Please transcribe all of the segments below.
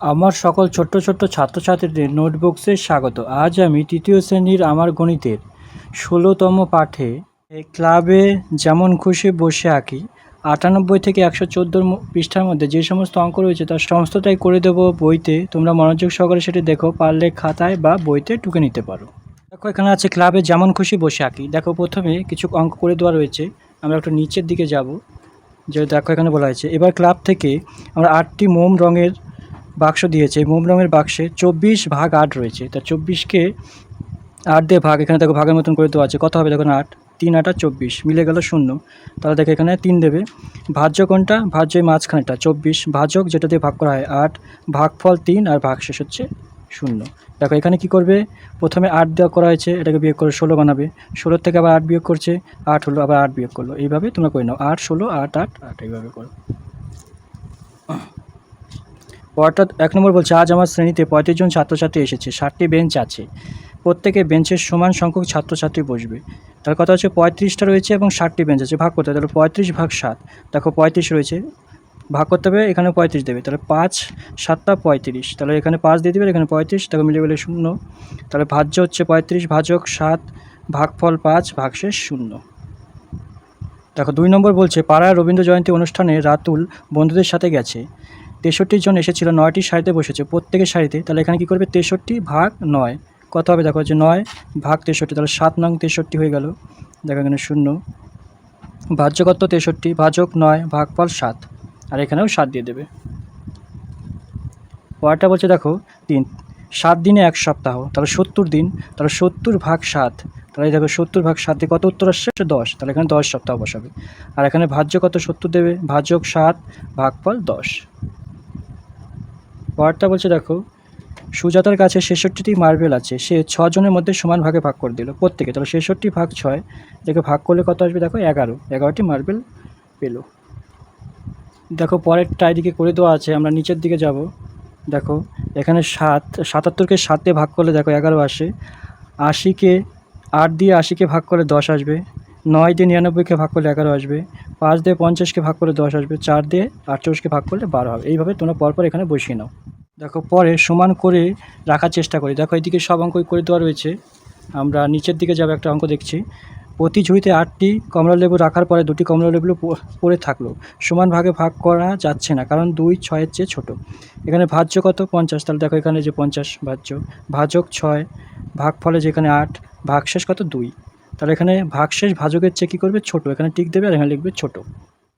আমার সকল ছোট্ট ছোট্ট ছাত্রছাত্রীদের নোটবুকসে স্বাগত। আজ আমি তৃতীয় শ্রেণির আমার গণিতের ষোলোতম পাঠে ক্লাবে যেমন খুশি বসে আঁকি, আটানব্বই থেকে একশো চোদ্দোর পৃষ্ঠার মধ্যে যে সমস্ত অঙ্ক রয়েছে তার সমস্তটাই করে দেবো বইতে। তোমরা মনোযোগ সহকারে সেটি দেখো, পারলে খাতায় বা বইতে টুকে নিতে পারো। দেখো, এখানে আছে ক্লাবে যেমন খুশি বসে আঁকি। দেখো, প্রথমে কিছু অঙ্ক করে দেওয়া রয়েছে। আমরা একটু নিচের দিকে যাব। যে দেখো, এখানে বলা হয়েছে। এবার ক্লাব থেকে আমরা আটটি মোম রঙের বাক্স দিয়েছে। মোম রঙের বাক্সে চব্বিশ ভাগ আট রয়েছে। তা চব্বিশকে আট দিয়ে ভাগ, এখানে দেখো ভাগের মতন করে দেওয়া আছে। কত হবে? দেখুন, আট। তিন, আটা চব্বিশ। মিলে গেল শূন্য। তাহলে দেখো, এখানে তিন দেবে। ভাজ্য কোনটা? ভাজ্য মাঝখানেটা চব্বিশ ভাজক, যেটা দিয়ে ভাগ করা হয় আট। ভাগফল তিন, আর ভাগ শেষ হচ্ছে শূন্য। দেখো, এখানে কি করবে? প্রথমে আট দেওয়া করা হয়েছে, এটাকে বিয়োগ করে ষোলো বানাবে। ষোলোর থেকে আবার আট বিয়োগ করছে, আট হলো, আবার আট বিয়োগ করল। এইভাবে তোমরা করে নাও। আট, ষোলো, আট আট আট, এইভাবে করো। অর্থাৎ এক নম্বর বলছে, আজ আমার শ্রেণীতে পঁয়ত্রিশ জন ছাত্রছাত্রী এসেছে, ষাটটি বেঞ্চ আছে। প্রত্যেকে বেঞ্চের সমান সংখ্যক ছাত্রছাত্রী বসবে। তার কথা হচ্ছে, পঁয়ত্রিশটা রয়েছে এবং ষাটটি বেঞ্চ আছে। ভাগ করতে হবে, তাহলে পঁয়ত্রিশ ভাগ সাত। দেখো, পঁয়ত্রিশ রয়েছে, ভাগ করতে হবে, এখানে পঁয়ত্রিশ দেবে। তাহলে পাঁচ, সাতটা পঁয়ত্রিশ। তাহলে এখানে পাঁচ দিয়ে দেবে, এখানে পঁয়ত্রিশ তাকে মিলে গেলে শূন্য। তাহলে ভাজ্য হচ্ছে পঁয়ত্রিশ, ভাজক সাত, ভাগফল পাঁচ, ভাগশেষ শূন্য। দেখো, দুই নম্বর বলছে পাড়ার রবীন্দ্র জয়ন্তী অনুষ্ঠানে রাতুল বন্ধুদের সাথে গেছে। তেষট্টি জন এসেছিল, নয়টি শাড়িতে বসেছে। প্রত্যেকের শাড়িতে তাহলে এখানে কী করবে? তেষট্টি ভাগ নয়। কত হবে? দেখো, যে নয় ভাগ তেষট্টি, তাহলে সাত নং তেষট্টি হয়ে গেল। দেখো এখানে শূন্য। ভাজ্য তেষট্টি, ভাজক নয়, ভাগফল সাত। আর এখানেও সাত দিয়ে দেবে। পরেরটা বলছে, দেখো, তিন। সাত দিনে এক সপ্তাহ, তাহলে সত্তর দিন, তাহলে সত্তর ভাগ সাত। তাহলে দেখো, সত্তর ভাগ সাত দিয়ে কত উত্তর আসছে? দশ। তাহলে এখানে দশ সপ্তাহ বসাবে। আর এখানে ভাজ্য কত সত্তর দেবে, ভাজক সাত, ভাগফল দশ। পরেরটা বলছে, দেখো, সুজাতার কাছে ছেষট্টিটি মার্বেল আছে। সে ছজনের মধ্যে সমান ভাগে ভাগ করে দিল প্রত্যেকে। তাহলে ছেষট্টি ভাগ ছয়, দেখে ভাগ করলে কত আসবে? দেখো, এগারো। এগারোটি মার্বেল পেল। দেখো, পরেরটা এদিকে করে দেওয়া আছে। আমরা নিচের দিকে যাব। দেখো, এখানে সাত, সাতাত্তরকে সাত দিয়ে ভাগ করলে, দেখো, এগারো আসে। আশিকে, আট দিয়ে আশিকে ভাগ করলে দশ আসবে। নয় দিয়ে নিরানব্বইকে ভাগ করলে এগারো আসবে, পাঁচ দিয়ে পঞ্চাশকে ভাগ করলে দশ আসবে, চার দিয়ে আটচল্লিশকে ভাগ করলে বারো হবে। এইভাবে তোমরা পরপর এখানে বসিয়ে নাও। দেখো, পরে সমান করে রাখার চেষ্টা করি। দেখো এদিকে সব অঙ্কই করে দেওয়া রয়েছে। আমরা নিচের দিকে যাব একটা অঙ্ক দেখছি। প্রতি ঝুড়িতে আটটি কমলা লেবু রাখার পরে দুটি কমলা লেবু প- পড়ে থাকল। সমান ভাগে ভাগ করা যাচ্ছে না, কারণ দুই ছয়ের চেয়ে ছোট। এখানে ভাজ্য কত? পঞ্চাশ। তাহলে দেখো, এখানে যে পঞ্চাশ ভাজ্য, ভাজক ছয় ভাগ ফলে যেখানে আট, ভাগশেষ কত? দুই। তাহলে এখানে ভাগশেষ ভাজকের চেয়ে কী করবে? ছোটো। এখানে টিক দেবে আর এখানে লিখবে ছোট।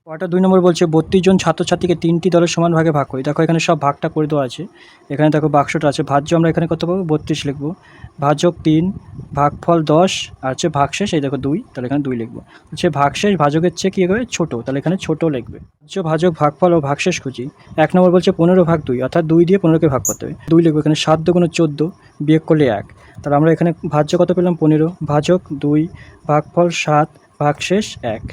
পরটা দুই নম্বর বলছে, বত্রিশ জন ছাত্রছাত্রীকে তিনটি দলের সমান ভাগে ভাগ করি। দেখো এখানে সব ভাগটা করে দেওয়া আছে। এখানে দেখো বাক্সটা আছে, ভাজ্য আমরা এখানে কত পাবো? বত্রিশ লিখব। ভাজক তিন, ভাগফল দশ, আর হচ্ছে ভাগশেষ, এই দেখো দুই, তাহলে এখানে দুই লিখব। হচ্ছে ভাগশেষ ভাজকের চেয়ে কী হবে? ছোটো, তাহলে এখানে ছোটো লিখবে। ভাজ্য ভাজক, ভাগফল ও ভাগশেষ খুঁজি। এক নম্বর বলছে, পনেরো ভাগ দুই অর্থাৎ দুই দিয়ে পনেরোকে ভাগ করতে হবে। দুই লিখব, এখানে সাত দুগুণ চোদ্দ, বিয়োগ করলে এক। তাহলে আমরা এখানে ভাজ্য কত পেলাম? পনেরো। ভাজক দুই, ভাগফল সাত, ভাগশেষ এক।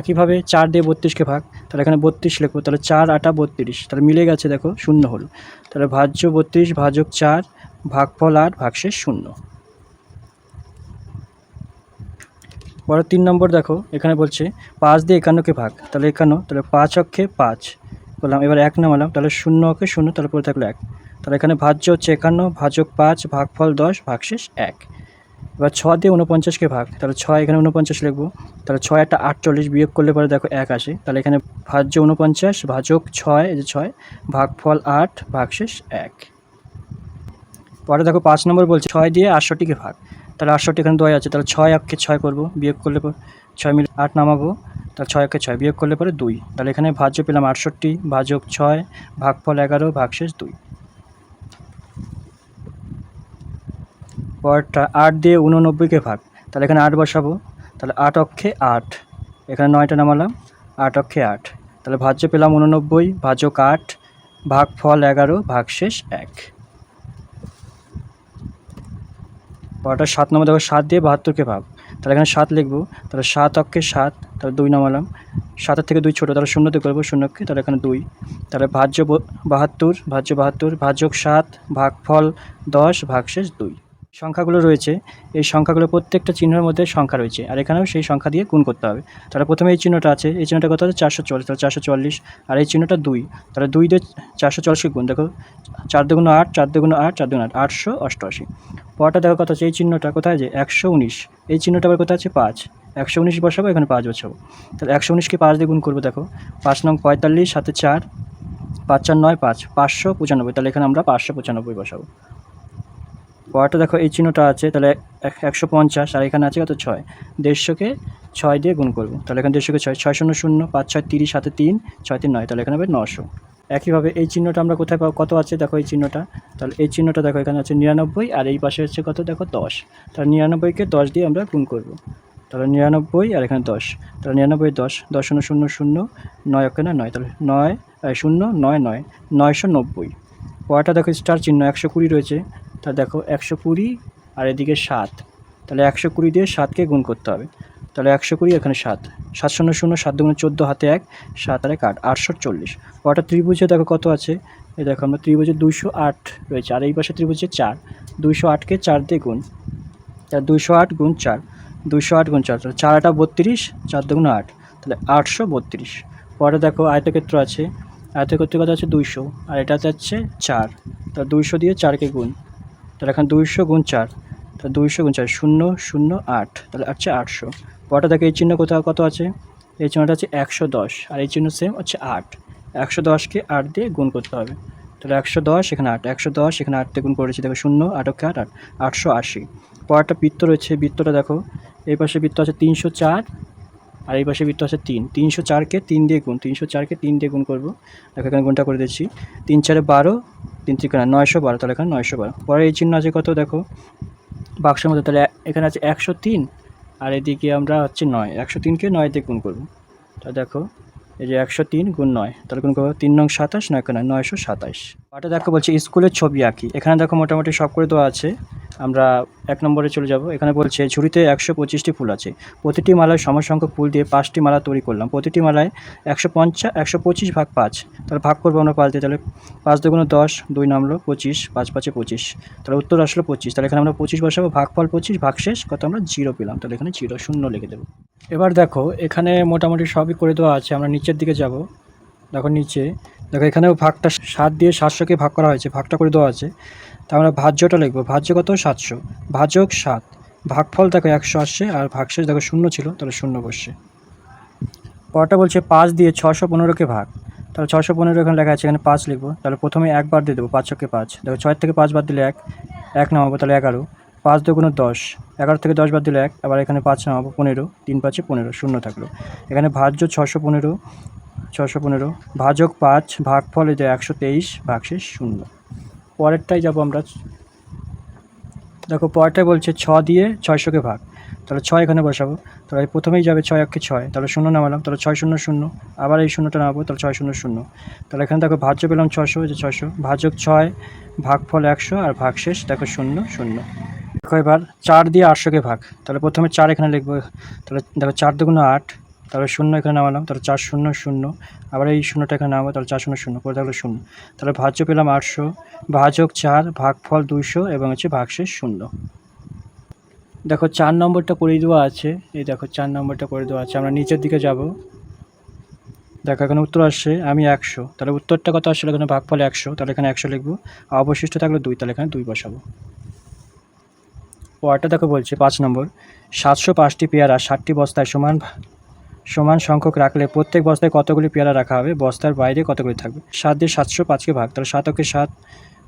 একইভাবে চার দিয়ে বত্রিশকে ভাগ, তাহলে এখানে বত্রিশ লিখব তাহলে চার আটা বত্রিশ, তাহলে মিলে গেছে দেখো শূন্য হলো। তাহলে ভাজ্য বত্রিশ ভাজক চার, ভাগফল আট, ভাগশেষ শূন্য। বড় তিন নম্বর দেখো, এখানে বলছে পাঁচ দিয়ে একান্নকে ভাগ, তাহলে একান্ন, তাহলে পাঁচ অক্ষে পাঁচ। বললাম, এবার এক নামালাম, তাহলে শূন্য অক্ষে শূন্য, তাহলে পরে থাকল এক। তাহলে এখানে ভাজ্য হচ্ছে একান্ন, ভাজক পাঁচ, ভাগফল দশ, ভাগশেষ এক। এবার ছ দিয়ে উনপঞ্চাশকে ভাগ, তাহলে ছয় এখানে উনপঞ্চাশ লিখব। তাহলে ছয় একটা আটচল্লিশ বিয়োগ করলে পরে দেখো এক আসে। তাহলে এখানে ভাজ্য উনপঞ্চাশ ভাজক ছয়, এই যে ছয়, ভাগফল আট, ভাগশেষ এক। পরে দেখো পাঁচ নম্বর বলছে ছয় দিয়ে আটষট্টিকে ভাগ। তাহলে আটষট্টি এখানে দয় আছে, তাহলে ছয় অক্ষে ছয় করব, বিয়োগ করলে পর ছয় মিলে আট নামাবো, তাহলে ছয় অক্ষে ছয়, বিয়োগ করলে পরে দুই। তাহলে এখানে ভাজ্য পেলাম আটষট্টি, ভাজক ছয়, ভাগফল এগারো, ভাগশেষ দুই। পরেরটা আট দিয়ে উননব্বইকে ভাগ। তাহলে এখানে আট বসাবো। তাহলে আট অক্ষে আট। এখানে নয়টা নামালাম। আট অক্ষে আট। তাহলে ভাজ্য পেলাম উননব্বই ভাজক আট ভাগ ফল এগারো, ভাগশেষ এক। পরটা সাত নম্বর দেখো সাত দিয়ে বাহাত্তরকে ভাগ। তাহলে এখানে সাত লিখব। তাহলে সাত অক্ষে সাত, তাহলে দুই নামালাম। সাতের থেকে দুই ছোটো, তাহলে শূন্যতে করব শূন্যকে। তাহলে এখানে দুই। তাহলে ভাজ্য বাহাত্তর ভাজ্য বাহাত্তর, ভাজক সাত, ভাগফল দশ, ভাগশেষ দুই। সংখ্যাগুলো রয়েছে, এই সংখ্যাগুলো প্রত্যেকটা চিহ্নের মধ্যে সংখ্যা রয়েছে, আর এখানেও সেই সংখ্যা দিয়ে গুণ করতে হবে। তাহলে প্রথমে এই চিহ্নটা আছে, এই চিহ্নটা কত আছে? চারশো চল্লিশ, তাহলে চারশো চল্লিশ, আর এই চিহ্নটা দুই, তাহলে দুই দিয়ে চারশো চল্লিশকে গুণ, দেখো, চার দুগুণ আট, চার দুগুণ আট, চার দুগুণ আট, আটশো অষ্টআশি। পরটা দেখো কত আছে, এই চিহ্নটা কোথায় যে একশো উনিশ, এই চিহ্নটা আবার কোথায় আছে? পাঁচ, একশো উনিশ বসাবো, এখানে পাঁচ বসাবো। তাহলে একশো উনিশকে পাঁচ দিয়ে গুণ করব, দেখো, পাঁচ নং পঁয়তাল্লিশ, সাথে চার, পাঁচ চার নয়, পাঁচ, পাঁচশো পঁচানব্বই, তাহলে এখানে আমরা পাঁচশো পঁচানব্বই বসাবো। পরটা দেখো এই চিহ্নটা আছে, তাহলে এক- একশো পঞ্চাশ আর এখানে আছে কত? ছয়। দেড়শোকে ছয় দিয়ে গুণ করব। তাহলে এখানে দেড়শোকে ছয়। ছয় শূন্য শূন্য, পাঁচ ছয় তিরিশ, সাথে তিন, ছয় তিন নয়। তাহলে এখানে হবে নশো। একইভাবে এই চিহ্নটা আমরা কোথায় পাবো? কত আছে দেখো এই চিহ্নটা? তাহলে এই চিহ্নটা দেখো এখানে আছে নিরানব্বই আর এই পাশে হচ্ছে কত? দেখো দশ। তাহলে নিরানব্বইকে দশ দিয়ে আমরা গুণ করব। তাহলে নিরানব্বই আর এখানে দশ। তাহলে নিরানব্বই, দশ। দশ শূন্য শূন্য শূন্য, নয় ওখানে নয় তাহলে নয় শূন্য, নয় নয়, নয়শো নব্বই। পরটা দেখো স্টার চিহ্ন, একশো কুড়ি রয়েছে। তা দেখো একশো কুড়ি আর এদিকে সাত। তাহলে একশো কুড়ি দিয়ে সাতকে গুণ করতে হবে। তাহলে একশো কুড়ি এখানে সাত। সাত শূন্য শূন্য, সাত দুগুণে চোদ্দ হাতে এক, সাত আর এক আট, আটশো চল্লিশ। কটা ত্রিভুজে দেখো কত আছে? এই দেখো আমরা ত্রিভুজে দুইশো আট রয়েছে, আর এই পাশে ত্রিভুজে চার। দুইশো আটকে চার দিয়ে গুণ। তাহলে দুইশো আট গুণ চার। দুইশো আট গুণ চার, তাহলে চার আটা বত্রিশ, চার দুগুণ আট। তাহলে আটশো বত্রিশ। পরে দেখো আয়তক্ষেত্র আছে। আয়তক্ষেত্র কত আছে? দুইশো। আর এটাতে আছে চার। তাহলে দুইশো দিয়ে চারকে গুণ। তাহলে এখন দুইশো গুণ চার, তাহলে দুইশো গুণ চার, শূন্য শূন্য, আট, তাহলে আছে আটশো। পরটা দেখো, এই চিহ্ন কোথাও কত আছে? এই চিহ্নটা আছে একশো দশ, আর এই চিহ্ন সেম হচ্ছে আট। একশো দশকে আট দিয়ে গুণ করতে হবে। তাহলে একশো দশ, এখানে আট, একশো দশ, এখানে আট গুণ করেছি, দেখো শূন্য আটকে আট আট, আটশো আশি। পরটা বৃত্ত রয়েছে, বৃত্তটা দেখো, এই পাশে বৃত্ত আছে তিনশো চার আর এই পাশে বৃত্ত আছে তিন। তিনশো চারকে তিন দিয়ে গুণ। তিনশো চারকে তিন দিয়ে গুণ করব। দেখো এখানে গুণটা করে দিচ্ছি। তিন চারে বারো, তিন তিরিকা নয়শো বারো। তাহলে এখানে নয়শো বারো। পরে এই চিহ্ন আছে কত? দেখো, বাক্সের মধ্যে। তাহলে এখানে আছে একশো তিন, আর এদিকে আমরা হচ্ছে নয়। একশো তিনকে নয় দিয়ে গুণ করব। তা দেখো এই যে একশো তিন গুণ নয়, তাহলে করব তিন নং সাতাশ, নয় নয় নয়শো সাতাশ। পাটা দেখো বলছে, স্কুলের ছবি আঁকি। এখানে দেখো মোটামুটি সব করে দেওয়া আছে। আমরা এক নম্বরে চলে যাব। এখানে বলছে, ঝুড়িতে একশো পঁচিশটি ফুল আছে। প্রতিটি মালায় সমসংখ্যক ফুল দিয়ে পাঁচটি মালা তৈরি করলাম। প্রতিটি মালায় একশো পঞ্চাশ একশো পঁচিশ ভাগ পাঁচ। তাহলে ভাগ করব আমরা পাঁচ দিয়ে তাহলে পাঁচ দুগুণ দশ, দুই নামলো পঁচিশ, পাঁচ পাঁচে পঁচিশ। তাহলে উত্তর আসলো পঁচিশ। তাহলে এখানে আমরা পঁচিশ বসাবো, ভাগফল পঁচিশ ভাগ ভাগশেষ, কত আমরা জিরো পেলাম। তাহলে এখানে জিরো, শূন্য লিখে দেবো। এবার দেখো, এখানে মোটামুটি সবই করে দেওয়া আছে, আমরা নিচের দিকে যাব। দেখো নিচে, দেখো এখানেও ভাগটা সাত দিয়ে সাতশোকে ভাগ করা হয়েছে, ভাগটা করে দেওয়া আছে। তা আমরা ভাজ্যটা লিখব, ভাজ্য কত? সাতশো। ভাজক সাত। ভাগফল দেখো একশো আসছে, আর ভাগশেষ দেখো শূন্য ছিল, তাহলে শূন্য বসছে। পরটা বলছে পাঁচ দিয়ে ছশো পনেরোকে ভাগ। তাহলে ছশো পনেরো এখানে লেখা আছে, এখানে পাঁচ লিখব। তাহলে প্রথমে একবার দিয়ে দেবো পাঁচ ছকে পাঁচ। দেখো ছয় থেকে পাঁচ বাদ দিলে এক এক নামাবো, তাহলে এগারো। পাঁচ দুগুণ দশ। এগারো থেকে দশ বাদ দিলে এক, আবার এখানে পাঁচ নামাবো পনেরো, তিন পাঁচে পনেরো, শূন্য থাকল। এখানে ভাজ্য ছশো পনেরো ছশো পনেরো, ভাজক পাঁচ, ভাগফল এই যে একশো তেইশ, ভাগশেষ শূন্য। পরেরটাই যাব আমরা। দেখো পরেরটাই বলছে ছ দিয়ে ছয়শোকে ভাগ। তাহলে ছয় এখানে বসাবো। তাহলে প্রথমেই যাবে ছয় অক্ষে ছয়। তাহলে শূন্য নামালাম, তাহলে ছয় শূন্য শূন্য, আবার এই শূন্যটা নামাবো, তাহলে ছয় শূন্য শূন্য। তাহলে এখানে দেখো ভাজ্য পেলাম ছশো যে ছশো ভাজক ছয়, ভাগফল একশো, আর ভাগশেষ দেখো শূন্য শূন্য। দেখো এবার চার দিয়ে আটশোকে ভাগ। তাহলে প্রথমে চার এখানে লিখব। তাহলে দেখো চার দুগুণ আট, তাহলে শূন্য এখানে নামালাম, তাহলে চার শূন্য শূন্য, আবার এই শূন্যটা এখানে নামাবো, তাহলে চার শূন্য শূন্য করে থাকলে শূন্য। তাহলে ভাজ্য পেলাম আটশো, ভাজক চার, ভাগফল দুইশো এবং হচ্ছে ভাগশেষ শূন্য। দেখো চার নম্বরটা করে দেওয়া আছে। এই দেখো চার নম্বরটা করে দেওয়া আছে। আমরা নিচের দিকে যাব। দেখো এখানে উত্তর আসছে, আমি একশো। তাহলে উত্তরটা কত আসলে? এখানে ভাগফল একশো। তাহলে এখানে একশো লিখব। অবশিষ্ট থাকলে দুই, তাহলে এখানে দুই বসাবো। পরটা দেখো বলছে, পাঁচ নম্বর। সাতশো পাঁচটি পেয়ারা, ষাটটি বস্তায় সমান সমান সংখ্যক রাখলে প্রত্যেক বস্তায় কতগুলি পেয়ারা রাখা হবে? বস্তার বাইরে কতগুলি থাকবে? সাত দিয়ে সাতশো পাঁচকে ভাগ, তাহলে সাত ওকে সাত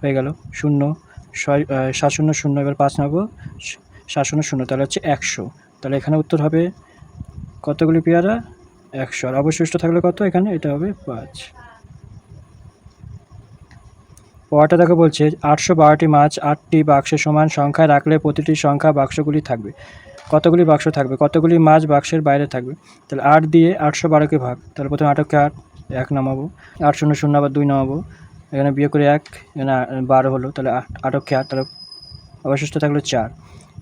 হয়ে গেল। শূন্য, ছয় সাত শূন্য শূন্য, এবার পাঁচ নেব স- সাত শূন্য শূন্য, তাহলে হচ্ছে একশো। তাহলে এখানে উত্তর হবে কতগুলি পেয়ারা? একশো। আর অবশিষ্ট থাকলে কত? এখানে, এটা হবে পাঁচ। পরটা দেখো বলছে, আটশো বারোটি মাছ, আটটি বাক্সে সমান সংখ্যায় রাখলে প্রতিটি সংখ্যা বাক্সগুলি থাকবে। কতগুলি বাক্স থাকবে? কতগুলি মাছ বাক্সের বাইরে থাকবে? তাহলে আট দিয়ে আটশো বারোকে ভাগ। তাহলে প্রথমে আটকে আট, এক নামাবো। আট শূন্য শূন্য আবার দুই নামাবো। এখানে বিয়ে করে এক, এখানে বারো হলো। তাহলে আট আটকে আট। তাহলে অবশিষ্ট থাকল চার।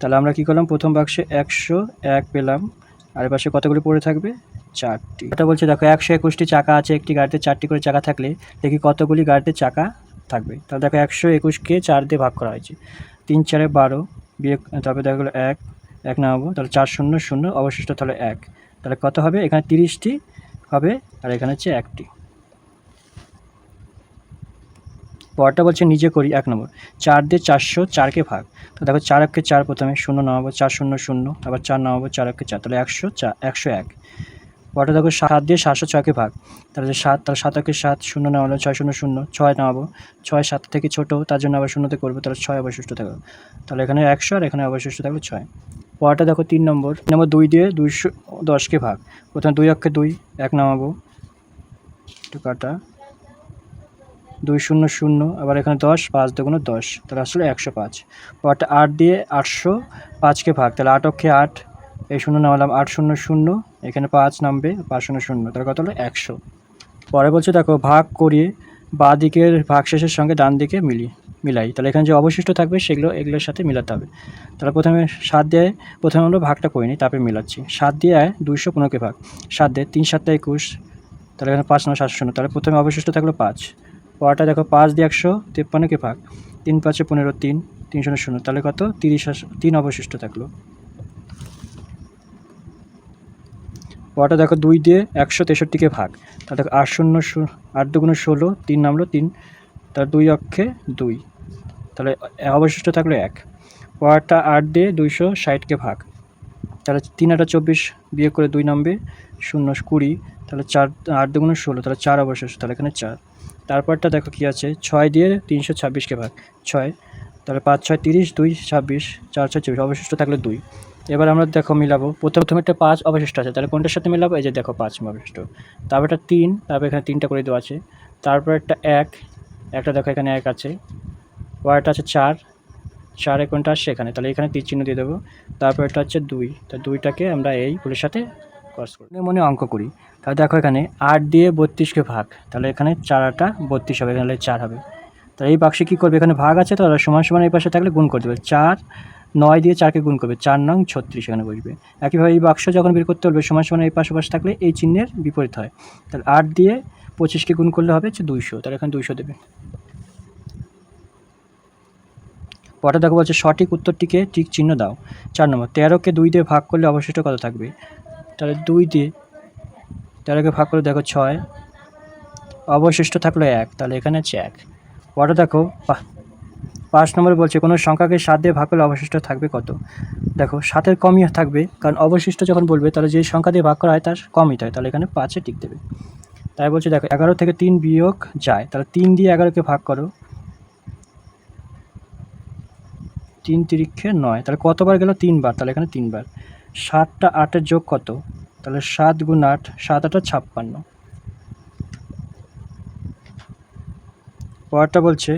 তাহলে আমরা কী করলাম? প্রথম বাক্সে একশো এক পেলাম। আর পাশে কতগুলি পড়ে থাকবে? চারটি। এটা বলছে, দেখো, একশো একুশটি চাকা আছে। একটি গাড়িতে চারটি করে চাকা থাকলে দেখি কতগুলি গাড়িতে চাকা থাকবে। তাহলে দেখো একশো একুশকে চার দিয়ে ভাগ করা হয়েছে। তিন চারে বারো বিয়ে তারপরে দেখা গেলো এক এক নামাবো, তাহলে চার শূন্য শূন্য, অবশিষ্ট তাহলে এক। তাহলে কত হবে? এখানে তিরিশটি হবে, আর এখানে হচ্ছে একটি। পরটা বলছে নিজে করি, এক নম্বর। চার দিয়ে চারশো চারকে ভাগ। তো দেখো চার এককে চার প্রথমে শূন্য নামাবো, চার শূন্য শূন্য, আবার চার নামাবো, চার এককে চার, তাহলে একশো চা, একশো এক। পরটা দেখো সাত দিয়ে সাতশো ছয়কে ভাগ। তাহলে সাত তাহলে সাত একে সাত, শূন্য নামালো ছয় শূন্য শূন্য, ছয় নামাবো ছয় সাত থেকে ছোটো, তার জন্য আবার শূন্যতে করব, তাহলে ছয় অবশিষ্ট থাকবে তাহলে এখানে একশো আর এখানে অবশিষ্ট থাকবে ছয়। পরটা দেখো তিন নম্বর নম্বর দুই দিয়ে দুইশো দশকে ভাগ। প্রথমে দুই অক্ষে দুই, এক নামাবো। একটু কাটা। দুই শূন্য শূন্য, আবার এখানে দশ, পাঁচ দুগুণ দশ, তাহলে আসলে একশো পাঁচ। পরটা আট দিয়ে আটশো পাঁচকে ভাগ, তাহলে আট অক্ষে আট, এই শূন্য নামালাম আট শূন্য শূন্য এখানে পাঁচ নামবে, পাঁচ শূন্য তাহলে কত হলো একশো। পরে বলছে, দেখো, ভাগ করিয়ে বা দিকের ভাগ শেষের সঙ্গে ডান দিকে মিলি, মিলাই। তাহলে এখানে যে অবশিষ্ট থাকবে, সেগুলো, এগুলোর সাথে মিলাতে হবে। তাহলে প্রথমে সাত দিয়ে, প্রথমে আমরা ভাগটা করে নিই, তারপরে মিলাচ্ছি। সাত দিয়ে দুইশো পনেরোকে ভাগ। সাত দিয়ে তিন, সাতটা একুশ। তাহলে এখানে পাঁচ, নয় সাতশো শূন্য। তাহলে প্রথমে অবশিষ্ট থাকল পাঁচ। পরটা দেখো, পাঁচ দিয়ে একশো, তিপ্পান্নকে ভাগ। তিন, পাঁচে পনেরো, তিন। তিন, শূন্য শূন্য। তাহলে কত? তিরিশ, তিন অবশিষ্ট থাকল। পরটা দেখো দুই দিয়ে একশো তেষট্টিকে ভাগ। তাহলে দেখো আট শূন্য আট দুগুণ ষোলো, তিন নামলো তিন তার দুই অক্ষে দুই। তাহলে অবশিষ্ট থাকল এক। পরটা আট দিয়ে দুইশো ষাটকে ভাগ। তাহলে তিন আটা চব্বিশ বিয়ে করে দুই নামবে শূন্য কুড়ি। তাহলে চার, আট দুগুণ ষোলো, তাহলে চার অবশিষ্ট, তাহলে এখানে চার। তারপরটা দেখো কী আছে? ছয় দিয়ে তিনশো ছাব্বিশকে ভাগ। ছয়, তাহলে পাঁচ, ছয়, তিরিশ, দুই, ছাব্বিশ, চার, ছয়, চব্বিশ, অবশিষ্ট থাকলে দুই। এবার আমরা দেখো মিলাবো। প্রথম প্রথমে একটা পাঁচ অবশিষ্ট আছে, তাহলে কোনটার সাথে মিলাবো? এই যে দেখো পাঁচ অবশিষ্ট। তারপর একটা তিন, তারপর এখানে তিনটা করে দেওয়া আছে। তারপর একটা এক, একটা দেখো এখানে এক আছে। ওয়ারটা আছে চার চার কোনটা আসছে এখানে? তাহলে এখানে তীর চিহ্ন দিয়ে দেবো। তারপর এটা হচ্ছে দুই। তা দুইটাকে আমরা এই ফুলের সাথে ক্রস করি। মনে অঙ্ক করি। তাহলে দেখো এখানে আট দিয়ে বত্রিশকে ভাগ। তাহলে এখানে চার আটা বত্রিশ হবে, এখানে চার হবে। তাহলে এই বাক্সে কী করবে? এখানে ভাগ আছে তো সমান সমান এই পাশে থাকলে গুণ করে দেবে। চার নয় দিয়ে চারকে গুণ করবে, চার নং ছত্রিশ এখানে বসবে। একইভাবে এই বাক্স যখন বের করতে বলবে, সমান সমান এই পাশে পাশে থাকলে এই চিহ্নের বিপরীত হয়। তাহলে আট দিয়ে পঁচিশকে গুণ করলে হবে হচ্ছে দুইশো, তাহলে এখানে দুইশো দেবে। পরে দেখো বলছে, সঠিক উত্তরটিকে ঠিক চিহ্ন দাও। চার নম্বর, তেরোকে দুই দিয়ে ভাগ করলে অবশিষ্ট কত থাকবে? তাহলে দুই দিয়ে তেরোকে ভাগ করে দেখো ছয়, অবশিষ্ট থাকল এক, তাহলে এখানে হচ্ছে এক। পরে দেখো পাঁচ নম্বরে বলছে, কোনো সংখ্যাকে সাত দিয়ে ভাগ করলে অবশিষ্ট থাকবে কত? দেখো, সাতের কমই থাকবে, কারণ অবশিষ্ট যখন বলবে, তাহলে যে সংখ্যা দিয়ে ভাগ করা হয় তার কমই হয় তাহলে এখানে পাঁচে টিক দেবে। তাই বলছে, দেখো, এগারো থেকে তিন বিয়োগ যায়, তাহলে তিন দিয়ে এগারোকে ভাগ করো। তিন তিরিক্ষে নয়, তাহলে কতবার গেল? তিনবার, তাহলে এখানে তিনবার। সাতটা আটের যোগ কত? তাহলে সাত গুণ আট, সাত আটটা ছাপ্পান্ন। পরেরটা বলছে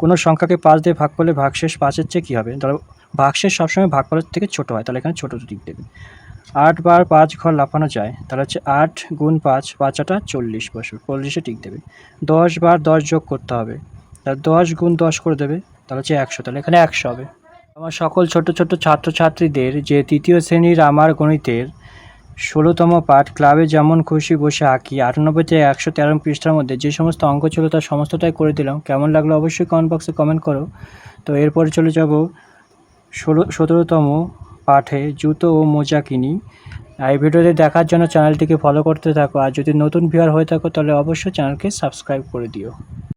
কোনো সংখ্যাকে পাঁচ দিয়ে ভাগ করলে ভাগশেষ পাঁচের চেয়ে কী হবে? তাহলে ভাগশেষ সবসময় ভাগ করার থেকে ছোট হয়, তাহলে এখানে ছোটো দিক দেবে। আট বার পাঁচ ঘর লাফানো যায়, তাহলে হচ্ছে আট গুণ পাঁচ পাঁচ আটা চল্লিশ বছর, চল্লিশে টিক দেবে। দশ বার দশ যোগ করতে হবে, তাহলে দশ গুণ দশ করে দেবে, তাহলে হচ্ছে একশো, তাহলে এখানে একশো হবে। আমার সকল ছোট ছোট ছাত্রছাত্রীদের যে তৃতীয় শ্রেণির আমার গণিতের ষোলোতম পাঠ, ক্লাবে যেমন খুশি বসে আঁকি আটানব্বই থেকে একশো তেরো পৃষ্ঠার মধ্যে যে সমস্ত অঙ্ক ছিল তার সমস্তটাই করে দিলাম। কেমন লাগল অবশ্যই কমেন্ট বক্সে কমেন্ট করো। তো এরপরে চলে যাব ষোলো, সতেরোতম পাঠে জুতো ও মোজা কিনি। এই ভিডিওটি দেখার জন্য চ্যানেলটিকে ফলো করতে থাকো। আর যদি নতুন ভিউয়ার হয়ে থাকো, তাহলে অবশ্যই চ্যানেলকে সাবস্ক্রাইব করে দিও।